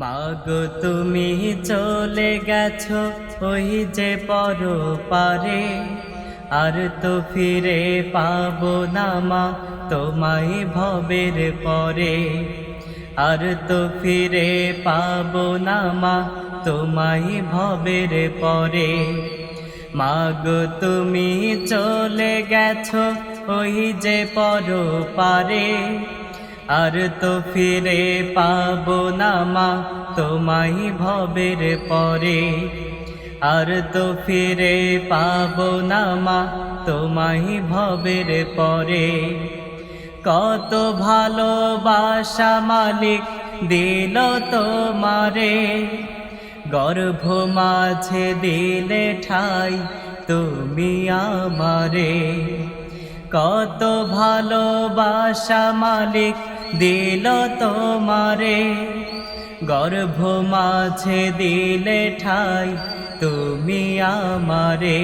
মাগো, তুমি চলে গেছো ওই যে পর পারে আর তো ফিরে পাবো না মা, তোমায় ভবের পরে। আর তো ফিরে পাবো না মা, তোমায় ভবের পরে। মাগো, তুমি চলে গেছো ওই যে পর পারে আর তো ফিরে পাবো না মা তোমায় ভবের পরে। আর তো ফিরে পাবো না মা তোমায় ভবের পরে। কত ভালোবাসা মালিক দিল তোমারে, গর্ভ মাঝে দিলে ঠাই তুমি আমারে। কত ভালোবাসা মালিক দিল তোমারে। গর্ভ মাঝে দিলে ঠাই তুমি আমারে।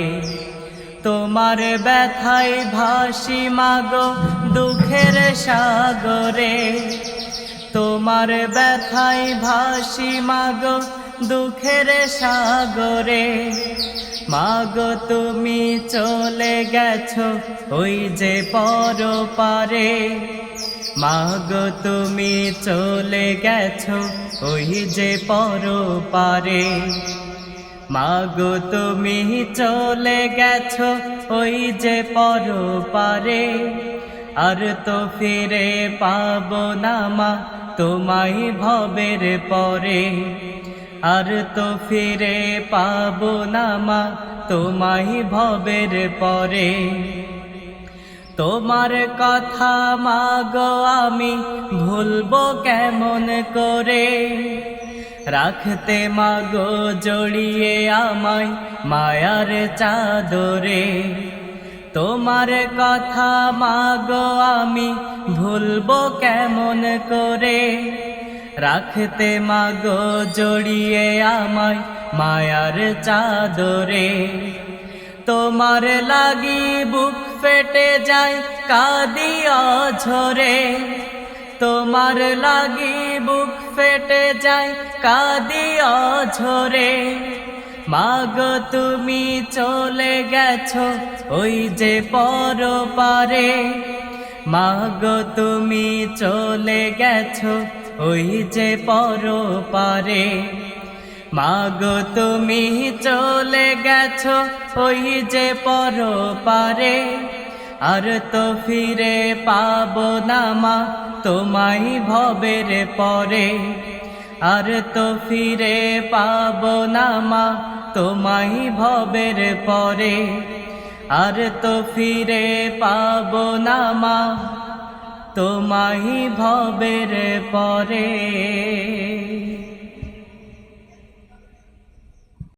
তোমার ব্যথায় ভাসি মাগো দুঃখের সাগরে। তোমার ব্যথায় ভাসি মাগো দুঃখের সাগরে। মাগো, তুমি চলে গেছো ওই যে পর পারে মাগো, তুমি চলে গেছো ওই যে পর পারে মাগো, তুমি চলে গেছো ওই যে পর পারে আর তো ফিরে পাবো না মা, তোমায় ভবের পরে। আর তো ফিরে পাবো না মা তোমায় ভবের পরে। তোমার কথা মাগো আমি, ভুলবো কেমন করে? রাখতে মাগো জড়িয়ে আমায় মায়ার চাদরে। তোমার কথা মাগো আমি, ভুলবো কেমন করে? রাখতে মাগো জড়িয়ে আমায় মায়ার চাদরে। তোমার লাগি বুক ফেটে যায় কাদিয়া ঝরে তোমার লাগি বুক ফেটে যায় কাদিয়া ঝরে মাগো, তুমি চলে গেছো ওই যে পর পারে মাগো, তুমি চলে গেছো ওই যে পর পারে মাগো, তুমি চলে গেছো ওই যে পর পারে আর তো ফিরে পাবো না মা, তোমায় ভবের পরে। আর তো ফিরে পাবো না মা, তোমায় ভবের পরে। আর তো ফিরে পাবো না মা তোমায় ভবের পরে